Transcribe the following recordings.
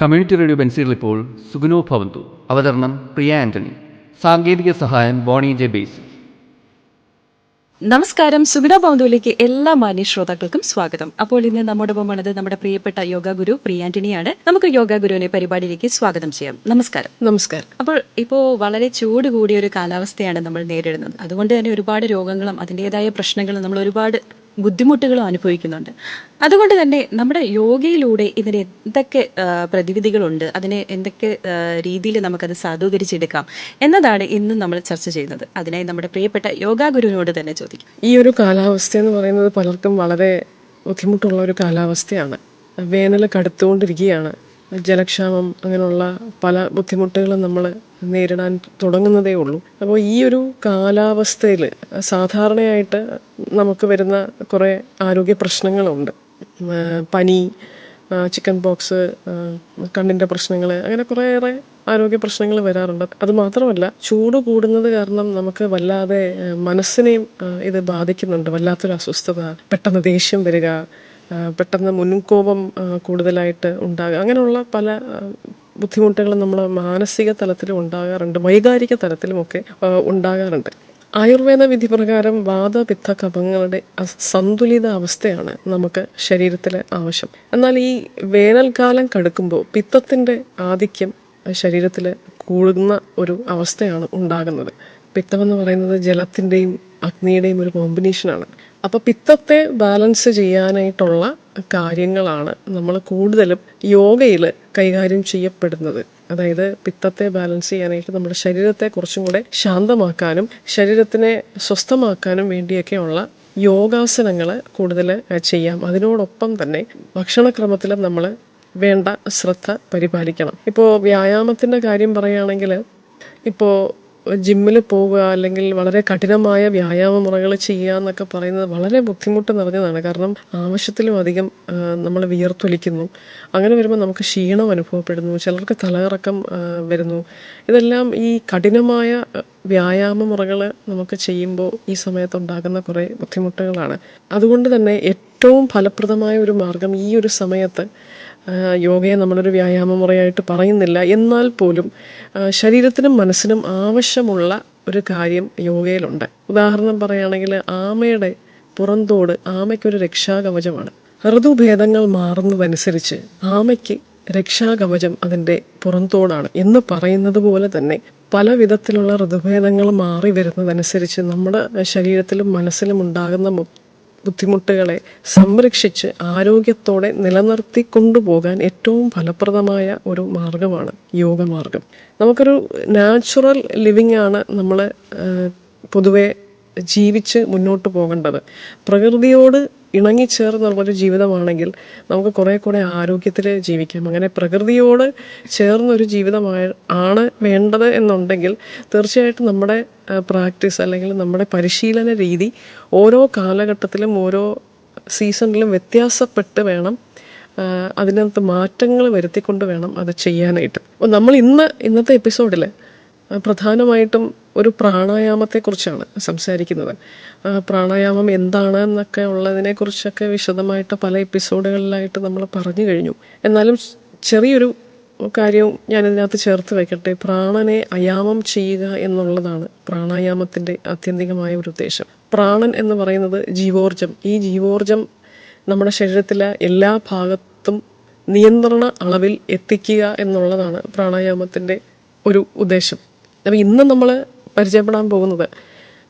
Community radio ബെൻസിൽ ഇപ്പോൾ സുഗുനോ ഭവന്തു അവതരണം പ്രിയ ആന്റണി സാങ്കേതിക സഹായം ബോണി ജെ ബേസ്. നമസ്കാരം സുഗുണ ബൗന്ധുവിലേക്ക് എല്ലാ മാന്യ ശ്രോതാക്കൾക്കും സ്വാഗതം. അപ്പോൾ ഇന്ന് നമ്മുടെ ഒപ്പം വന്നത് നമ്മുടെ പ്രിയപ്പെട്ട യോഗ ഗുരു പ്രിയാന്റണിയാണ് നമുക്ക് യോഗ ഗുരുവിനെ പരിപാടിയിലേക്ക് സ്വാഗതം ചെയ്യാം. നമസ്കാരം. നമസ്കാരം. അപ്പോൾ ഇപ്പോൾ വളരെ ചൂട് കൂടിയ ഒരു കാലാവസ്ഥയാണ് നമ്മൾ നേരിടുന്നത്. അതുകൊണ്ട് തന്നെ ഒരുപാട് രോഗങ്ങളും അതിന്റെതായ പ്രശ്നങ്ങളും നമ്മൾ ഒരുപാട് ബുദ്ധിമുട്ടുകളും അനുഭവിക്കുന്നുണ്ട്. അതുകൊണ്ട് തന്നെ നമ്മുടെ യോഗയിലൂടെ ഇതിന് എന്തൊക്കെ പ്രതിവിധികളുണ്ട് അതിനെ എന്തൊക്കെ രീതിയിൽ നമുക്കത് സാധൂകരിച്ചെടുക്കാം എന്നതാണ് ഇന്ന് നമ്മൾ ചർച്ച ചെയ്യുന്നത്. അതിനായി നമ്മുടെ പ്രിയപ്പെട്ട യോഗാ ഗുരുവിനോട് തന്നെ ചോദിക്കും. ഈ ഒരു കാലാവസ്ഥ എന്ന് പറയുന്നത് പലർക്കും വളരെ ബുദ്ധിമുട്ടുള്ള ഒരു കാലാവസ്ഥയാണ്. വേനൽ കടുത്തുകൊണ്ടിരിക്കുകയാണ്. ജലക്ഷാമം അങ്ങനെയുള്ള പല ബുദ്ധിമുട്ടുകളും നമ്മൾ നേരിടാൻ തുടങ്ങുന്നതേ ഉള്ളൂ. അപ്പോൾ ഈ ഒരു കാലാവസ്ഥയിൽ സാധാരണയായിട്ട് നമുക്ക് വരുന്ന കുറേ ആരോഗ്യ പ്രശ്നങ്ങളുണ്ട്. പനി ചിക്കൻ പോക്സ് കണ്ണിന്റെ പ്രശ്നങ്ങൾ അങ്ങനെ കുറേയേറെ ആരോഗ്യ പ്രശ്നങ്ങൾ വരാറുണ്ട്. അത് മാത്രമല്ല ചൂട് കൂടുന്നത് കാരണം നമുക്ക് വല്ലാതെ മനസ്സിനെയും ഇത് ബാധിക്കുന്നുണ്ട്. വല്ലാത്തൊരു അസ്വസ്ഥത പെട്ടെന്ന് ദേഷ്യം വരിക പെട്ടെന്ന് മുൻകോപം കൂടുതലായിട്ട് ഉണ്ടാകുക. അങ്ങനെയുള്ള പല ബുദ്ധിമുട്ടുകളും നമ്മൾ മാനസിക തലത്തിലും ഉണ്ടാകാറുണ്ട്. വൈകാരിക തലത്തിലുമൊക്കെ ഉണ്ടാകാറുണ്ട്. ആയുർവേദ വിധി പ്രകാരം വാദപിത്ത കഫങ്ങളുടെ സന്തുലിത അവസ്ഥയാണ് നമുക്ക് ശരീരത്തിൽ ആവശ്യം. എന്നാൽ ഈ വേനൽക്കാലം കടുക്കുമ്പോൾ പിത്തത്തിന്റെ ആധിക്യം ശരീരത്തിൽ കൂടുന്ന ഒരു അവസ്ഥയാണ് ഉണ്ടാകുന്നത്. പിത്തമെന്ന് പറയുന്നത് ജലത്തിന്റെയും അഗ്നിയുടെയും ഒരു കോമ്പിനേഷനാണ് അപ്പോൾ പിത്തത്തെ ബാലൻസ് ചെയ്യാനായിട്ടുള്ള കാര്യങ്ങളാണ് നമ്മൾ കൂടുതലും യോഗയിൽ കൈകാര്യം ചെയ്യപ്പെടുന്നത്. അതായത് പിത്തത്തെ ബാലൻസ് ചെയ്യാനായിട്ട് നമ്മുടെ ശരീരത്തെ കുറച്ചും കൂടെ ശാന്തമാക്കാനും ശരീരത്തിനെ സ്വസ്ഥമാക്കാനും വേണ്ടിയൊക്കെയുള്ള യോഗാസനങ്ങൾ കൂടുതൽ ചെയ്യാം. അതിനോടൊപ്പം തന്നെ ഭക്ഷണക്രമത്തിലും നമ്മൾ വേണ്ട ശ്രദ്ധ പരിപാലിക്കണം. ഇപ്പോൾ വ്യായാമത്തിന്റെ കാര്യം പറയുകയാണെങ്കിൽ ഇപ്പോൾ ജിമ്മിൽ പോവുക അല്ലെങ്കിൽ വളരെ കഠിനമായ വ്യായാമ മുറകൾ ചെയ്യുക എന്നൊക്കെ പറയുന്നത് വളരെ ബുദ്ധിമുട്ട് നിറഞ്ഞതാണ്. കാരണം ആവശ്യത്തിലും അധികം നമ്മൾ വിയർത്തൊലിക്കുന്നു. അങ്ങനെ വരുമ്പോൾ നമുക്ക് ക്ഷീണം അനുഭവപ്പെടുന്നു ചിലർക്ക് തലകറക്കം വരുന്നു. ഇതെല്ലാം ഈ കഠിനമായ വ്യായാമ മുറകൾ നമുക്ക് ചെയ്യുമ്പോൾ ഈ സമയത്തുണ്ടാകുന്ന കുറേ ബുദ്ധിമുട്ടുകളാണ്. അതുകൊണ്ട് തന്നെ ഏറ്റവും ഫലപ്രദമായ ഒരു മാർഗം ഈ ഒരു സമയത്ത് യോഗയെ നമ്മളൊരു വ്യായാമ മുറയായിട്ട് പറയുന്നില്ല. എന്നാൽ പോലും ശരീരത്തിനും മനസ്സിനും ആവശ്യമുള്ള ഒരു കാര്യം യോഗയിലുണ്ട്. ഉദാഹരണം പറയുകയാണെങ്കിൽ ആമയുടെ പുറന്തോട് ആമയ്ക്കൊരു രക്ഷാകവചമാണ്. ഋതുഭേദങ്ങൾ മാറുന്നതനുസരിച്ച് ആമയ്ക്ക് രക്ഷാകവചം അതിന്റെ പുറന്തോടാണ് എന്ന് പറയുന്നത് പോലെ തന്നെ പല വിധത്തിലുള്ള ഋതുഭേദങ്ങൾ മാറി വരുന്നതനുസരിച്ച് നമ്മുടെ ശരീരത്തിലും മനസ്സിലും ഉണ്ടാകുന്ന ബുദ്ധിമുട്ടുകളെ സംരക്ഷിച്ച് ആരോഗ്യത്തോടെ നിലനിർത്തി കൊണ്ടുപോകാൻ ഏറ്റവും ഫലപ്രദമായ ഒരു മാർഗമാണ് യോഗമാർഗം. നമുക്കൊരു നാച്ചുറൽ ലിവിങ് ആണ് നമ്മൾ പൊതുവെ ജീവിച്ച് മുന്നോട്ട് പോകേണ്ടത്. പ്രകൃതിയോട് ഇണങ്ങിച്ചേർന്നുള്ളൊരു ജീവിതമാണെങ്കിൽ നമുക്ക് കുറേ കൂടെ ആരോഗ്യത്തിൽ ജീവിക്കാം. അങ്ങനെ പ്രകൃതിയോട് ചേർന്നൊരു ജീവിതമായ ആണ് വേണ്ടത് എന്നുണ്ടെങ്കിൽ തീർച്ചയായിട്ടും നമ്മുടെ പ്രാക്ടീസ് അല്ലെങ്കിൽ നമ്മുടെ പരിശീലന രീതി ഓരോ കാലഘട്ടത്തിലും ഓരോ സീസണിലും വ്യത്യാസപ്പെട്ട് വേണം അതിനകത്ത് മാറ്റങ്ങൾ വരുത്തിക്കൊണ്ട് വേണം അത് ചെയ്യാനായിട്ട്. നമ്മൾ ഇന്ന് ഇന്നത്തെ എപ്പിസോഡിൽ പ്രധാനമായിട്ടും ഒരു പ്രാണായാമത്തെക്കുറിച്ചാണ് സംസാരിക്കുന്നത്. പ്രാണായാമം എന്താണ് എന്നൊക്കെ ഉള്ളതിനെക്കുറിച്ചൊക്കെ വിശദമായിട്ട് പല എപ്പിസോഡുകളിലായിട്ട് നമ്മൾ പറഞ്ഞു കഴിഞ്ഞു. എന്നാലും ചെറിയൊരു കാര്യവും ഞാൻ ഇതിനകത്ത് ചേർത്ത് വെക്കട്ടെ. പ്രാണനെ അയാമം ചെയ്യുക എന്നുള്ളതാണ് പ്രാണായാമത്തിന്റെ ആത്യന്തികമായ ഒരു ഉദ്ദേശം. പ്രാണൻ എന്ന് പറയുന്നത് ജീവോർജം. ഈ ജീവോർജം നമ്മുടെ ശരീരത്തിലെ എല്ലാ ഭാഗത്തും നിയന്ത്രണ അളവിൽ എത്തിക്കുക എന്നുള്ളതാണ് പ്രാണായാമത്തിന്റെ ഒരു ഉദ്ദേശം. അപ്പോൾ ഇന്ന് നമ്മൾ പരിചയപ്പെടാൻ പോകുന്നത്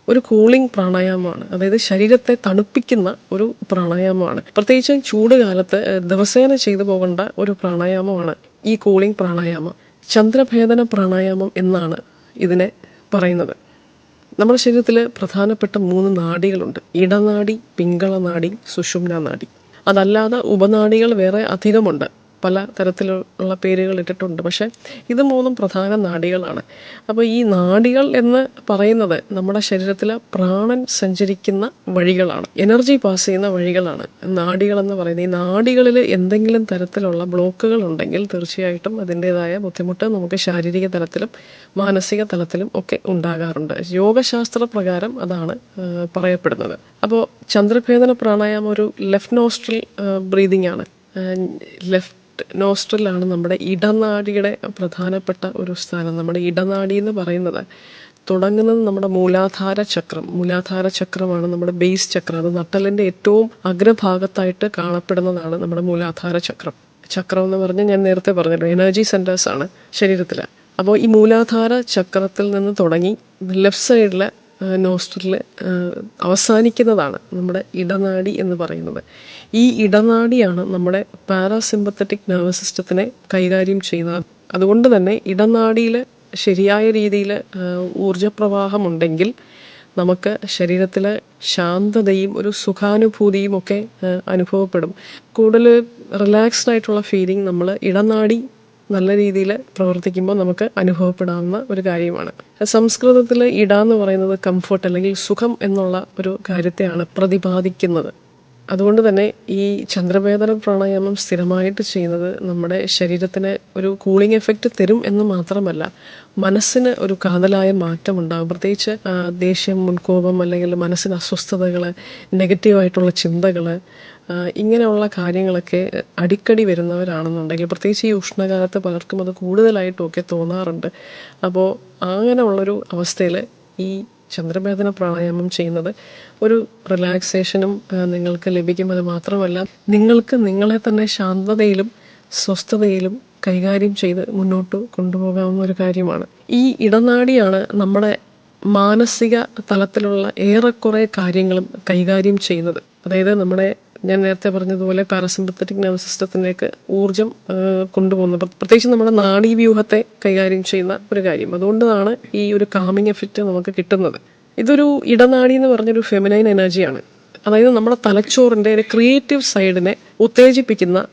ഒരു കൂളിംഗ് പ്രാണായാമമാണ്. അതായത് ശരീരത്തെ തണുപ്പിക്കുന്ന ഒരു പ്രാണായാമമാണ്. പ്രത്യേകിച്ചും ചൂട് കാലത്ത് ദിവസേന ചെയ്തു പോകേണ്ട ഒരു പ്രാണായാമമാണ് ഈ കൂളിംഗ് പ്രാണായാമം. ചന്ദ്രഭേദന പ്രാണായാമം എന്നാണ് ഇതിനെ പറയുന്നത്. നമ്മുടെ ശരീരത്തിൽ പ്രധാനപ്പെട്ട മൂന്ന് നാഡികളുണ്ട് പിങ്കള നാടി സുഷുമ്ന നാടി അതല്ലാതെ ഉപനാടികൾ വേറെ അധികമുണ്ട്. പല തരത്തിലുള്ള പേരുകൾ ഇട്ടിട്ടുണ്ട്. പക്ഷേ ഇത് മൂന്നും പ്രധാന നാഡികളാണ് അപ്പോൾ ഈ നാഡികൾ എന്ന് പറയുന്നത് നമ്മുടെ ശരീരത്തിൽ പ്രാണൻ സഞ്ചരിക്കുന്ന വഴികളാണ്. എനർജി പാസ് ചെയ്യുന്ന വഴികളാണ് നാഡികൾ എന്ന് പറയുന്നത്. ഈ നാഡികളിൽ എന്തെങ്കിലും തരത്തിലുള്ള ബ്ലോക്കുകൾ ഉണ്ടെങ്കിൽ തീർച്ചയായിട്ടും അതിന്റേതായ ബുദ്ധിമുട്ട് നമുക്ക് ശാരീരിക തലത്തിലും മാനസിക തലത്തിലും ഒക്കെ ഉണ്ടാകാറുണ്ട്. യോഗശാസ്ത്ര പ്രകാരം അതാണ് പറയപ്പെടുന്നത്. അപ്പോൾ ചന്ദ്രഭേദന പ്രാണായാമം ഒരു ലെഫ്റ്റ് നോസ്ട്രൽ ബ്രീതിങ് ആണ്. ലെഫ്റ്റ് ലെഫ്റ്റ് നോസ്ട്രലാണ് നമ്മുടെ ഇടനാടിയുടെ പ്രധാനപ്പെട്ട ഒരു സ്ഥാനം. നമ്മുടെ ഇടനാടി എന്ന് പറയുന്നത് തുടങ്ങുന്നത് നമ്മുടെ മൂലാധാര ചക്രം. മൂലാധാര ചക്രമാണ് നമ്മുടെ ബേസ് ചക്രം. അത് നട്ടലിന്റെ ഏറ്റവും അഗ്രഭാഗത്തായിട്ട് കാണപ്പെടുന്നതാണ് നമ്മുടെ മൂലാധാര ചക്രം. ചക്രം എന്ന് പറഞ്ഞാൽ ഞാൻ നേരത്തെ പറഞ്ഞല്ലോ എനർജി സെന്റേഴ്സാണ് ശരീരത്തിൽ അപ്പോൾ ഈ മൂലാധാര ചക്രത്തിൽ നിന്ന് തുടങ്ങി ലെഫ്റ്റ് സൈഡിലെ നോസ്ട്രിൽ അവസാനിക്കുന്നതാണ് നമ്മുടെ ഇടനാടി എന്ന് പറയുന്നത്. ഈ ഇടനാടിയാണ് നമ്മുടെ പാരാസിമ്പത്തറ്റിക് നെർവസ് സിസ്റ്റത്തിനെ കൈകാര്യം ചെയ്യുന്നത്. അതുകൊണ്ട് തന്നെ ഇടനാടിയിൽ ശരിയായ രീതിയിൽ ഊർജപ്രവാഹം ഉണ്ടെങ്കിൽ നമുക്ക് ശരീരത്തിൽ ശാന്തതയും ഒരു സുഖാനുഭൂതിയും ഒക്കെ അനുഭവപ്പെടും. കൂടുതൽ റിലാക്സ്ഡ് ആയിട്ടുള്ള ഫീലിംഗ് നമ്മൾ ഇടനാടി നല്ല രീതിയിൽ പ്രവർത്തിക്കുമ്പോൾ നമുക്ക് അനുഭവപ്പെടാവുന്ന ഒരു കാര്യമാണ്. സംസ്കൃതത്തിൽ ഇട എന്ന് പറയുന്നത് കംഫർട്ട് അല്ലെങ്കിൽ സുഖം എന്നുള്ള ഒരു കാര്യത്തെയാണ് പ്രതിപാദിക്കുന്നത്. അതുകൊണ്ട് തന്നെ ഈ ചന്ദ്രവേദന പ്രാണായാമം സ്ഥിരമായിട്ട് ചെയ്യുന്നത് നമ്മുടെ ശരീരത്തിന് ഒരു കൂളിംഗ് എഫക്റ്റ് തരും എന്ന് മാത്രമല്ല മനസ്സിന് ഒരു കാതലായ മാറ്റം ഉണ്ടാകും പ്രത്യേകിച്ച് ദേഷ്യം മുൻകോപം അല്ലെങ്കിൽ മനസ്സിന് അസ്വസ്ഥതകൾ നെഗറ്റീവായിട്ടുള്ള ചിന്തകൾ ഇങ്ങനെയുള്ള കാര്യങ്ങളൊക്കെ അടിക്കടി വരുന്നവരാണെന്നുണ്ടെങ്കിൽ പ്രത്യേകിച്ച് ഈ ഉഷ്ണകാലത്ത് പലർക്കും അത് കൂടുതലായിട്ടൊക്കെ തോന്നാറുണ്ട്. അപ്പോൾ അങ്ങനെയുള്ളൊരു അവസ്ഥയിൽ ഈ ചന്ദ്രഭേദന പ്രാണായാമം ചെയ്യുന്നത് ഒരു റിലാക്സേഷനും നിങ്ങൾക്ക് ലഭിക്കും. അത് മാത്രമല്ല നിങ്ങൾക്ക് നിങ്ങളെ തന്നെ ശാന്തതയിലും സ്വസ്ഥതയിലും കൈകാര്യം ചെയ്ത് മുന്നോട്ട് കൊണ്ടുപോകാവുന്ന ഒരു കാര്യമാണ്. ഈ ഇടനാടിയാണ് നമ്മുടെ മാനസിക തലത്തിലുള്ള ഏറെക്കുറെ കാര്യങ്ങളും കൈകാര്യം ചെയ്യുന്നത്. അതായത് നമ്മുടെ ഞാൻ നേരത്തെ പറഞ്ഞതുപോലെ പാരസിമ്പത്തറ്റിക് നെർവസ് സിസ്റ്റത്തിലേക്ക് ഊർജം കൊണ്ടുപോകുന്നത് പ്രത്യേകിച്ച് നമ്മുടെ നാഡീവ്യൂഹത്തെ കൈകാര്യം ചെയ്യുന്ന ഒരു കാര്യം. അതുകൊണ്ടാണ് ഈ ഒരു കാമിങ് എഫക്റ്റ് നമുക്ക് കിട്ടുന്നത്. ഇതൊരു ഇടനാടി എന്ന് പറഞ്ഞൊരു ഫെമിനൈൻ എനർജിയാണ് അതായത് നമ്മുടെ തലച്ചോറിന്റെ ഒരു ക്രിയേറ്റീവ് സൈഡിനെ ഉത്തേജിപ്പിക്കുന്ന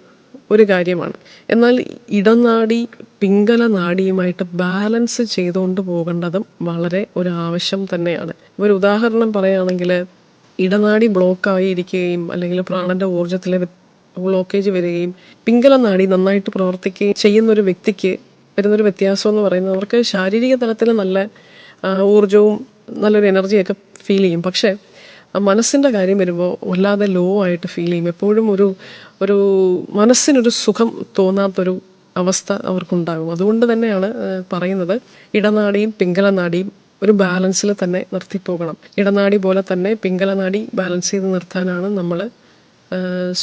ഒരു കാര്യമാണ്. എന്നാൽ ഇടനാടി പിങ്കല നാടിയുമായിട്ട് ബാലൻസ് ചെയ്തുകൊണ്ട് പോകേണ്ടതും വളരെ ഒരു ആവശ്യം തന്നെയാണ്. ഒരു ഉദാഹരണം പറയുകയാണെങ്കിൽ ഇടനാടി ബ്ലോക്കായി ഇരിക്കുകയും അല്ലെങ്കിൽ പ്രാണന്റെ ഊർജത്തിലെ ബ്ലോക്കേജ് വരികയും പിങ്കല നാഡി നന്നായിട്ട് പ്രവർത്തിക്കുകയും ചെയ്യുന്ന ഒരു വ്യക്തിക്ക് വരുന്നൊരു വ്യത്യാസം എന്ന് പറയുന്നത് അവർക്ക് ശാരീരിക തലത്തിൽ നല്ല ഊർജവും നല്ലൊരു എനർജിയൊക്കെ ഫീൽ ചെയ്യും. പക്ഷേ മനസ്സിന്റെ കാര്യം വരുമ്പോൾ വല്ലാതെ ലോ ആയിട്ട് ഫീൽ ചെയ്യും. എപ്പോഴും ഒരു ഒരു മനസ്സിനൊരു സുഖം തോന്നാത്തൊരു അവസ്ഥ അവർക്കുണ്ടാകും. അതുകൊണ്ട് തന്നെയാണ് പറയുന്നത് ഇടനാടിയും പിങ്കലനാടിയും ഒരു ബാലൻസിൽ തന്നെ നിർത്തിപ്പോകണം ഇടനാടി പോലെ തന്നെ പിങ്കലനാടി ബാലൻസ് ചെയ്ത് നിർത്താനാണ് നമ്മൾ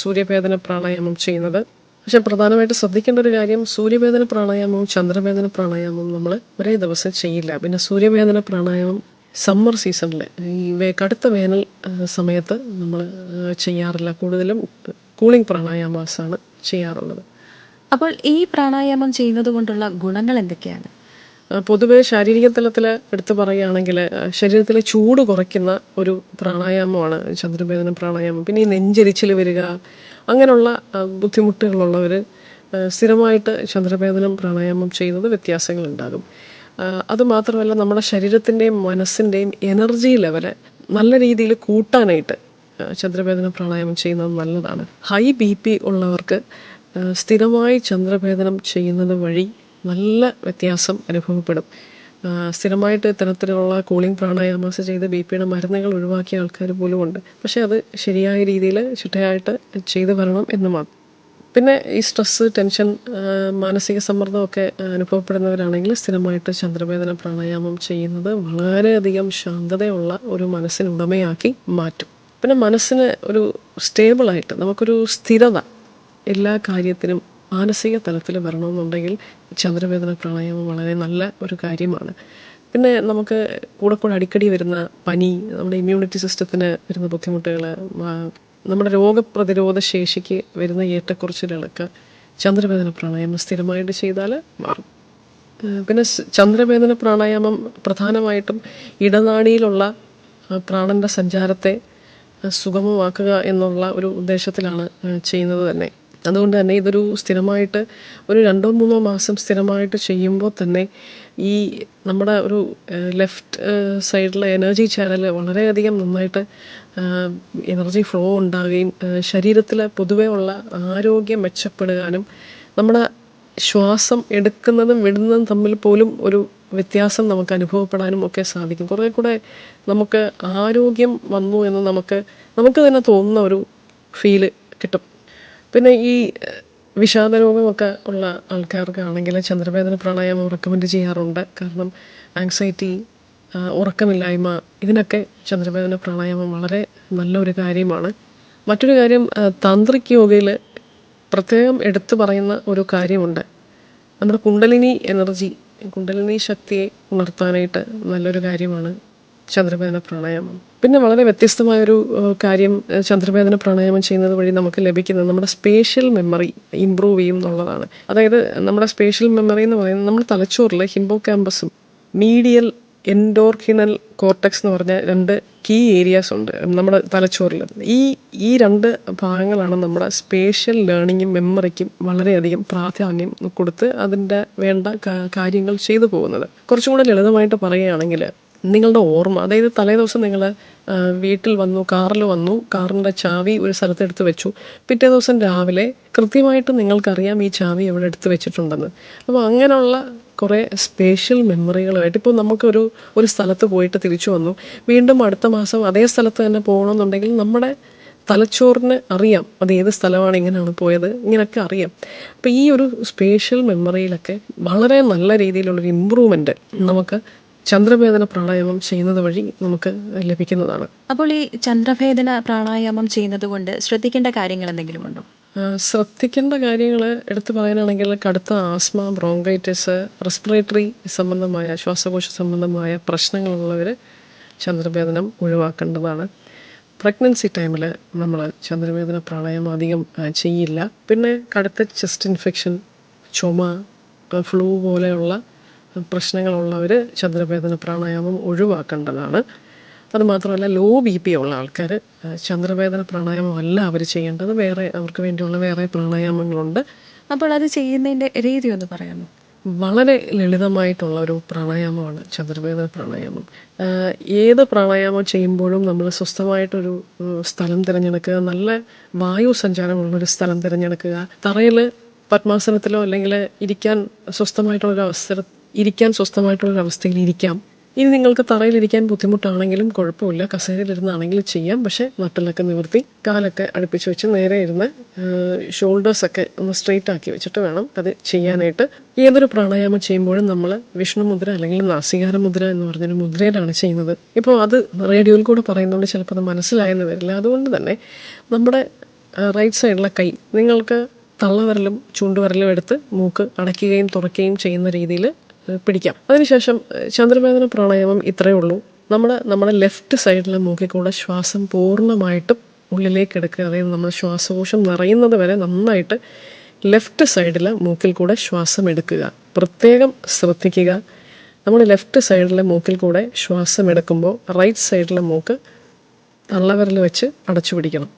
സൂര്യവേദന പ്രാണായാമം ചെയ്യുന്നത്. പക്ഷെ പ്രധാനമായിട്ട് ശ്രദ്ധിക്കേണ്ട ഒരു കാര്യം സൂര്യവേദന പ്രാണായാമവും ചന്ദ്രവേദന പ്രാണായാമവും നമ്മൾ ഒരേ ദിവസം ചെയ്യില്ല. പിന്നെ സൂര്യവേദന പ്രാണായാമം സമ്മർ സീസണിൽ ഈ കടുത്ത വേനൽ സമയത്ത് നമ്മൾ ചെയ്യാറില്ല. കൂടുതലും കൂളിംഗ് പ്രാണായാമാസാണ് ചെയ്യാറുള്ളത്. അപ്പോൾ ഈ പ്രാണായാമം ചെയ്യുന്നത് കൊണ്ടുള്ള ഗുണങ്ങൾ എന്തൊക്കെയാണ്? പൊതുവെ ശാരീരിക തലത്തിൽ എടുത്തു പറയുകയാണെങ്കിൽ ശരീരത്തിലെ ചൂട് കുറയ്ക്കുന്ന ഒരു പ്രാണായാമമാണ് ചന്ദ്രഭേദന പ്രാണായാമം. പിന്നെ ഈ നെഞ്ചരിച്ചിൽ വരിക അങ്ങനെയുള്ള ബുദ്ധിമുട്ടുകളുള്ളവർ സ്ഥിരമായിട്ട് ചന്ദ്രഭേദനം പ്രാണായാമം ചെയ്യുന്നത് വ്യത്യാസങ്ങളുണ്ടാകും. അതുമാത്രമല്ല നമ്മുടെ ശരീരത്തിന്റെയും മനസ്സിന്റെയും എനർജി ലെവൽ നല്ല രീതിയിൽ കൂട്ടാനായിട്ട് ചന്ദ്രവേദന പ്രാണായാമം ചെയ്യുന്നത് നല്ലതാണ്. ഹൈ ബി പി ഉള്ളവർക്ക് സ്ഥിരമായി ചന്ദ്രഭേദനം ചെയ്യുന്നത് വഴി നല്ല വ്യത്യാസം അനുഭവപ്പെടും. സ്ഥിരമായിട്ട് ഇത്തരത്തിലുള്ള കൂളിംഗ് പ്രാണായാമസ് ചെയ്ത് ബി പിയുടെ മരുന്നുകൾ ഒഴിവാക്കിയ ആൾക്കാർ പോലും ഉണ്ട്. പക്ഷേ അത് ശരിയായ രീതിയിൽ ചിട്ടയായിട്ട് ചെയ്ത് വരണം എന്ന് മാത്രം. പിന്നെ ഈ സ്ട്രെസ്സ് ടെൻഷൻ മാനസിക സമ്മർദ്ദമൊക്കെ അനുഭവപ്പെടുന്നവരാണെങ്കിൽ സ്ഥിരമായിട്ട് ചന്ദ്രവേദന പ്രാണായാമം ചെയ്യുന്നത് വളരെയധികം ശാന്തതയുള്ള ഒരു മനസ്സിനുടമയാക്കി മാറ്റും. പിന്നെ മനസ്സിന് ഒരു സ്റ്റേബിളായിട്ട് നമുക്കൊരു സ്ഥിരത എല്ലാ കാര്യത്തിനും മാനസിക തലത്തിൽ വരണമെന്നുണ്ടെങ്കിൽ ചന്ദ്രവേദന പ്രാണായാമം വളരെ നല്ല ഒരു കാര്യമാണ്. പിന്നെ നമുക്ക് കൂടെ കൂടെ അടിക്കടി വരുന്ന പനി നമ്മുടെ ഇമ്മ്യൂണിറ്റി സിസ്റ്റത്തിന് വരുന്ന ബുദ്ധിമുട്ടുകൾ നമ്മുടെ രോഗപ്രതിരോധ ശേഷിക്ക് വരുന്ന ഏറ്റക്കുറച്ചിലുകളൊക്കെ ചന്ദ്രവേദന പ്രാണായാമം സ്ഥിരമായിട്ട് ചെയ്താൽ മാറും. പിന്നെ ചന്ദ്രവേദന പ്രാണായാമം പ്രധാനമായിട്ടും ഇടനാഴിയിലുള്ള പ്രാണന്റെ സഞ്ചാരത്തെ സുഗമമാക്കുക എന്നുള്ള ഒരു ഉദ്ദേശത്തിലാണ് ചെയ്യുന്നത് തന്നെ. അതുകൊണ്ട് തന്നെ ഇതൊരു സ്ഥിരമായിട്ട് ഒരു രണ്ടോ മൂന്നോ മാസം സ്ഥിരമായിട്ട് ചെയ്യുമ്പോൾ തന്നെ ഈ നമ്മുടെ ഒരു ലെഫ്റ്റ് സൈഡിലെ എനർജി ചാനൽ വളരെയധികം നന്നായിട്ട് എനർജി ഫ്ലോ ഉണ്ടാകുകയും ശരീരത്തിൽ പൊതുവേ ഉള്ള ആരോഗ്യം മെച്ചപ്പെടുവാനും നമ്മുടെ ശ്വാസം എടുക്കുന്നതും വിടുന്നതും തമ്മിൽ പോലും ഒരു വ്യത്യാസം നമുക്ക് അനുഭവപ്പെടാനും ഒക്കെ സാധിക്കും. കുറേ കൂടെ നമുക്ക് ആരോഗ്യം വന്നു എന്ന് നമുക്ക് നമുക്ക് തന്നെ തോന്നുന്ന ഒരു ഫീൽ കിട്ടും. പിന്നെ ഈ വിഷാദരോഗമൊക്കെ ഉള്ള ആൾക്കാർക്കാണെങ്കിൽ ചന്ദ്രവേദന പ്രാണായാമം റെക്കമെൻഡ് ചെയ്യാറുണ്ട്. കാരണം ആങ്സൈറ്റി ഉറക്കമില്ലായ്മ ഇതിനൊക്കെ ചന്ദ്രവേദന പ്രാണായാമം വളരെ നല്ലൊരു കാര്യമാണ്. മറ്റൊരു കാര്യം താന്ത്രിക് യോഗയിൽ പ്രത്യേകം എടുത്തു പറയുന്ന ഒരു കാര്യമുണ്ട്. നമ്മുടെ കുണ്ടലിനി എനർജി കുണ്ടലിനി ശക്തിയെ ഉണർത്താനായിട്ട് നല്ലൊരു കാര്യമാണ്. ചന്ദ്രവേദന പ്രാണായാമം. പിന്നെ വളരെ വ്യത്യസ്തമായൊരു കാര്യം ചന്ദ്രവേദന പ്രാണായാമം ചെയ്യുന്നത് വഴി നമുക്ക് ലഭിക്കുന്നത് നമ്മുടെ സ്പേഷ്യൽ മെമ്മറി ഇമ്പ്രൂവ് ചെയ്യും എന്നുള്ളതാണ്. അതായത് നമ്മുടെ സ്പേഷ്യൽ മെമ്മറി എന്ന് പറയുന്നത് നമ്മുടെ തലച്ചോറിലെ ഹിംബോ ക്യാമ്പസും മീഡിയൽ എൻഡോർഹിനൽ കോർട്ടക്സ് എന്ന് പറഞ്ഞ രണ്ട് കീ ഏരിയാസ് ഉണ്ട് നമ്മുടെ തലച്ചോറിൽ. ഈ ഈ രണ്ട് ഭാഗങ്ങളാണ് നമ്മുടെ സ്പേഷ്യൽ ലേണിങ്ങും മെമ്മറിക്കും വളരെയധികം പ്രാധാന്യം കൊടുത്ത് അതിന്റെ വേണ്ട കാര്യങ്ങൾ ചെയ്തു പോകുന്നത്. കുറച്ചും കൂടെ ലളിതമായിട്ട് പറയുകയാണെങ്കിൽ നിങ്ങളുടെ ഓർമ്മ അതായത് തലേദിവസം നിങ്ങൾ വീട്ടിൽ വന്നു കാറിൽ വന്നു കാറിന്റെ ചാവി ഒരു സ്ഥലത്ത് എടുത്ത് വെച്ചു. പിറ്റേ ദിവസം രാവിലെ കൃത്യമായിട്ട് നിങ്ങൾക്കറിയാം ഈ ചാവി എവിടെ എടുത്ത് വെച്ചിട്ടുണ്ടെന്ന്. അപ്പോൾ അങ്ങനെയുള്ള കുറേ സ്പേഷ്യൽ മെമ്മറികളുമായിട്ട് ഇപ്പോൾ നമുക്കൊരു ഒരു സ്ഥലത്ത് പോയിട്ട് തിരിച്ചു വന്നു. വീണ്ടും അടുത്ത മാസം അതേ സ്ഥലത്ത് തന്നെ പോകണമെന്നുണ്ടെങ്കിൽ നമ്മുടെ തലച്ചോറിന് അറിയാം അത് ഏത് സ്ഥലമാണ് ഇങ്ങനെയാണ് പോയത് ഇങ്ങനെയൊക്കെ അറിയാം. അപ്പോൾ ഈ ഒരു സ്പേഷ്യൽ മെമ്മറിയിലൊക്കെ വളരെ നല്ല രീതിയിലുള്ളൊരു ഇമ്പ്രൂവ്മെന്റ് നമുക്ക് ചന്ദ്രവേദന പ്രാണായാമം ചെയ്യുന്നത് വഴി നമുക്ക് ലഭിക്കുന്നതാണ്. അപ്പോൾ ഈ ചന്ദ്രവേദന പ്രാണായാമം ചെയ്യുന്നത് കൊണ്ട് ശ്രദ്ധിക്കേണ്ട കാര്യങ്ങൾ എന്തെങ്കിലും ഉണ്ടോ? ശ്രദ്ധിക്കേണ്ട കാര്യങ്ങൾ എടുത്തു പറയാനാണെങ്കിൽ കടുത്ത ആസ്മ ബ്രോങ്കൈറ്റിസ് റെസ്പിറേറ്ററി സംബന്ധമായ ശ്വാസകോശ സംബന്ധമായ പ്രശ്നങ്ങളുള്ളവർ ചന്ദ്രവേദനം ഒഴിവാക്കേണ്ടതാണ്. പ്രഗ്നൻസി ടൈമിൽ നമ്മൾ ചന്ദ്രവേദന പ്രാണായാമം അധികം ചെയ്യില്ല. പിന്നെ കടുത്ത ചെസ്റ്റ് ഇൻഫെക്ഷൻ ചുമ ഫ്ലൂ പോലെയുള്ള പ്രശ്നങ്ങളുള്ളവർ ചന്ദ്രവേദന പ്രാണായാമം ഒഴിവാക്കേണ്ടതാണ്. അതുമാത്രമല്ല ലോ ബി പി ഉള്ള ആൾക്കാർ ചന്ദ്രവേദന പ്രാണായാമം അല്ല അവർ ചെയ്യേണ്ടത്. വേറെ അവർക്ക് വേണ്ടിയുള്ള വേറെ പ്രാണായാമങ്ങളുണ്ട്. അപ്പോൾ അത് ചെയ്യുന്നതിന്റെ രീതി ഒന്ന് പറയാമോ? വളരെ ലളിതമായിട്ടുള്ള ഒരു പ്രാണായാമമാണ് ചന്ദ്രവേദന പ്രാണായാമം. ഏത് പ്രാണായാമം ചെയ്യുമ്പോഴും നമ്മൾ സ്വസ്ഥമായിട്ടൊരു സ്ഥലം തിരഞ്ഞെടുക്കുക നല്ല വായു സഞ്ചാരമുള്ളൊരു സ്ഥലം തിരഞ്ഞെടുക്കുക തറയിൽ പത്മാസനത്തിലോ അല്ലെങ്കിൽ ഇരിക്കാൻ സ്വസ്ഥമായിട്ടുള്ളൊരു അവസര ഇരിക്കാൻ സ്വസ്ഥമായിട്ടുള്ളൊരവസ്ഥയിൽ ഇരിക്കാം. ഇനി നിങ്ങൾക്ക് തറയിലിരിക്കാൻ ബുദ്ധിമുട്ടാണെങ്കിലും കുഴപ്പമില്ല. കസേരയിലിരുന്നാണെങ്കിൽ ചെയ്യാം. പക്ഷേ നട്ടിലൊക്കെ നിവർത്തി കാലൊക്കെ അടുപ്പിച്ച് വെച്ച് നേരെ ഇരുന്ന് ഷോൾഡേഴ്സൊക്കെ ഒന്ന് സ്ട്രെയിറ്റ് ആക്കി വെച്ചിട്ട് വേണം അത് ചെയ്യാനായിട്ട്. ഏതൊരു പ്രാണായാമം ചെയ്യുമ്പോഴും നമ്മൾ വിഷ്ണു മുദ്ര അല്ലെങ്കിൽ നാസികാര മുദ്ര എന്ന് പറഞ്ഞൊരു മുദ്രയിലാണ് ചെയ്യുന്നത്. ഇപ്പോൾ അത് റേഡിയോയിൽ കൂടെ പറയുന്നതുകൊണ്ട് ചിലപ്പോൾ അത് മനസ്സിലായെന്ന് വരില്ല. അതുകൊണ്ട് തന്നെ നമ്മുടെ റൈറ്റ് സൈഡിലെ കൈ നിങ്ങൾക്ക് തള്ളവിരലും ചൂണ്ടുവിരലും എടുത്ത് മൂക്ക് അടയ്ക്കുകയും തുറക്കുകയും ചെയ്യുന്ന രീതിയിൽ പിടിക്കാം. അതിനുശേഷം ചന്ദ്രവേദന പ്രാണായാമം ഇത്രയേ ഉള്ളൂ. നമ്മൾ നമ്മുടെ ലെഫ്റ്റ് സൈഡിലെ മൂക്കിൽ കൂടെ ശ്വാസം പൂർണമായിട്ടും ഉള്ളിലേക്ക് എടുക്കുക. അതായത് നമ്മുടെ ശ്വാസകോശം നിറയുന്നത് വരെ നന്നായിട്ട് ലെഫ്റ്റ് സൈഡിലെ മൂക്കിൽ കൂടെ ശ്വാസം എടുക്കുക. പ്രത്യേകം ശ്രദ്ധിക്കുക. നമ്മൾ ലെഫ്റ്റ് സൈഡിലെ മൂക്കിൽ കൂടെ ശ്വാസം എടുക്കുമ്പോൾ റൈറ്റ് സൈഡിലെ മൂക്ക് തള്ളവിരൽ വെച്ച് അടച്ചു പിടിക്കണം.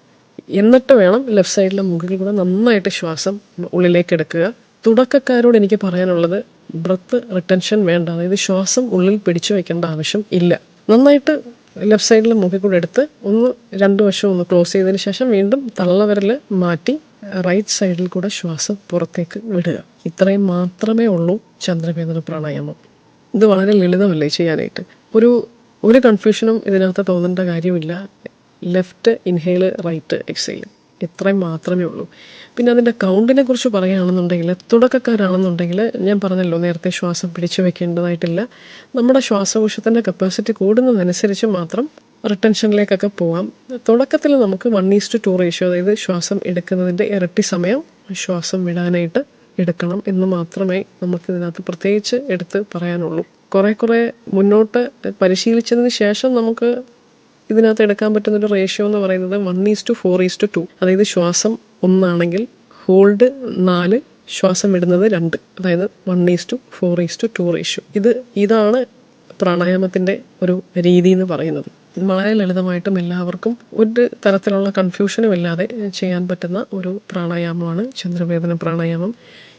എന്നിട്ട് വേണം ലെഫ്റ്റ് സൈഡിലെ മൂക്കിൽ കൂടെ നന്നായിട്ട് ശ്വാസം ഉള്ളിലേക്ക് എടുക്കുക. തുടക്കക്കാരോട് എനിക്ക് പറയാനുള്ളത് ബ്രത്ത് റിട്ടൻഷൻ വേണ്ട. അതായത് ശ്വാസം ഉള്ളിൽ പിടിച്ചു വെക്കേണ്ട ആവശ്യം ഇല്ല. നന്നായിട്ട് ലെഫ്റ്റ് സൈഡിൽ മുഖം കൂടെ എടുത്ത് ഒന്ന് രണ്ട് വശം ഒന്ന് ക്ലോസ് ചെയ്തതിന് ശേഷം വീണ്ടും തള്ളവരൽ മാറ്റി റൈറ്റ് സൈഡിൽ കൂടെ ശ്വാസം പുറത്തേക്ക് വിടുക. ഇത്രയും മാത്രമേ ഉള്ളൂ ചന്ദ്രഭേദന പ്രാണായാമം. ഇത് വളരെ ലളിതമല്ലേ ചെയ്യാനായിട്ട്? ഒരു ഒരു കൺഫ്യൂഷനും ഇതിനകത്ത് തോന്നേണ്ട കാര്യമില്ല. ലെഫ്റ്റ് ഇൻഹെയിൽ റൈറ്റ് എക്സൈൽ ഇത്രയും മാത്രമേ ഉള്ളൂ. പിന്നെ അതിന്റെ കൗണ്ടിനെ കുറിച്ച് പറയുകയാണെന്നുണ്ടെങ്കിൽ തുടക്കക്കാരാണെന്നുണ്ടെങ്കിൽ ഞാൻ പറഞ്ഞല്ലോ നേരത്തെ ശ്വാസം പിടിച്ചു വെക്കേണ്ടതായിട്ടില്ല. നമ്മുടെ ശ്വാസകോശത്തിന്റെ കപ്പാസിറ്റി കൂടുന്നതനുസരിച്ച് മാത്രം റിട്ടൻഷനിലേക്കൊക്കെ പോവാം. തുടക്കത്തിൽ നമുക്ക് വൺ ഈസ്റ്റ് ടു റേഷ്യോ അതായത് ശ്വാസം എടുക്കുന്നതിന്റെ ഇരട്ടി സമയം ശ്വാസം വിടാനായിട്ട് എടുക്കണം എന്ന് മാത്രമേ നമുക്ക് ഇതിനകത്ത് പ്രത്യേകിച്ച് എടുത്ത് പറയാനുള്ളൂ. കുറേ കുറേ മുന്നോട്ട് പരിശീലിച്ചതിന് ശേഷം നമുക്ക് ഇതിനകത്ത് എടുക്കാൻ പറ്റുന്ന ഒരു റേഷ്യോ എന്ന് പറയുന്നത് one is two four is two two അതായത് ശ്വാസം ഒന്നാണെങ്കിൽ ഹോൾഡ് നാല് ശ്വാസം വിടുന്നത് രണ്ട്. അതായത് one is two four is two two ratio ഇത് ഇതാണ് പ്രാണായാമത്തിന്റെ ഒരു രീതി എന്ന് പറയുന്നത്. വളരെ ലളിതമായിട്ടും എല്ലാവർക്കും ഒരു തരത്തിലുള്ള കൺഫ്യൂഷനും ഇല്ലാതെ ചെയ്യാൻ പറ്റുന്ന ഒരു പ്രാണായാമമാണ് ചന്ദ്രവേദന പ്രാണായാമം.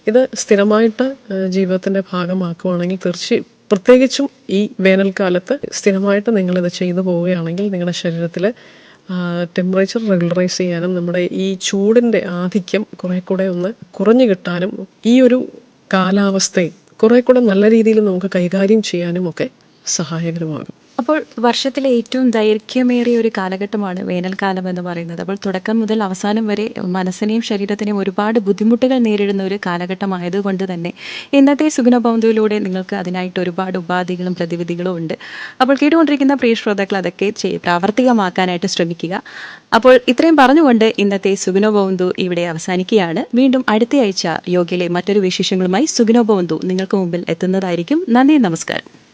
ഇത് സ്ഥിരമായിട്ട് ജീവിതത്തിന്റെ ഭാഗമാക്കുവാണെങ്കിൽ തീർച്ചയായും പ്രത്യേകിച്ചും ഈ വേനൽക്കാലത്ത് സ്ഥിരമായിട്ട് നിങ്ങളിത് ചെയ്തു പോവുകയാണെങ്കിൽ നിങ്ങളുടെ ശരീരത്തിൽ ടെമ്പറേച്ചർ റെഗുലറൈസ് ചെയ്യാനും നമ്മുടെ ഈ ചൂടിന്റെ ആധിക്യം കുറേ കൂടെ ഒന്ന് കുറഞ്ഞു കിട്ടാനും ഈ ഒരു കാലാവസ്ഥയെ കുറേ കൂടെ നല്ല രീതിയിൽ നമുക്ക് കൈകാര്യം ചെയ്യാനും ഒക്കെ സഹായകരമാകും. അപ്പോൾ വർഷത്തിലെ ഏറ്റവും ദൈർഘ്യമേറിയ ഒരു കാലഘട്ടമാണ് വേനൽക്കാലം എന്ന് പറയുന്നത്. അപ്പോൾ തുടക്കം മുതൽ അവസാനം വരെ മനസ്സിനെയും ശരീരത്തിനെയും ഒരുപാട് ബുദ്ധിമുട്ടുകൾ നേരിടുന്ന ഒരു കാലഘട്ടമായതുകൊണ്ട് തന്നെ ഇന്നത്തെ സുഗുണബന്ധുവിലൂടെ നിങ്ങൾക്ക് അതിനായിട്ട് ഒരുപാട് ഉപാധികളും പ്രതിവിധികളും ഉണ്ട്. അപ്പോൾ കേട്ടുകൊണ്ടിരിക്കുന്ന പ്രിയ ശ്രോതാക്കൾ അതൊക്കെ പ്രാവർത്തികമാക്കാനായിട്ട് ശ്രമിക്കുക. അപ്പോൾ ഇത്രയും പറഞ്ഞുകൊണ്ട് ഇന്നത്തെ സുഗുണബന്ധു ഇവിടെ അവസാനിക്കുകയാണ്. വീണ്ടും അടുത്തയാഴ്ച യോഗയിലെ മറ്റൊരു വിശേഷങ്ങളുമായി സുഗുണബന്ധു നിങ്ങൾക്ക് മുമ്പിൽ എത്തുന്നതായിരിക്കും. നന്ദി നമസ്കാരം.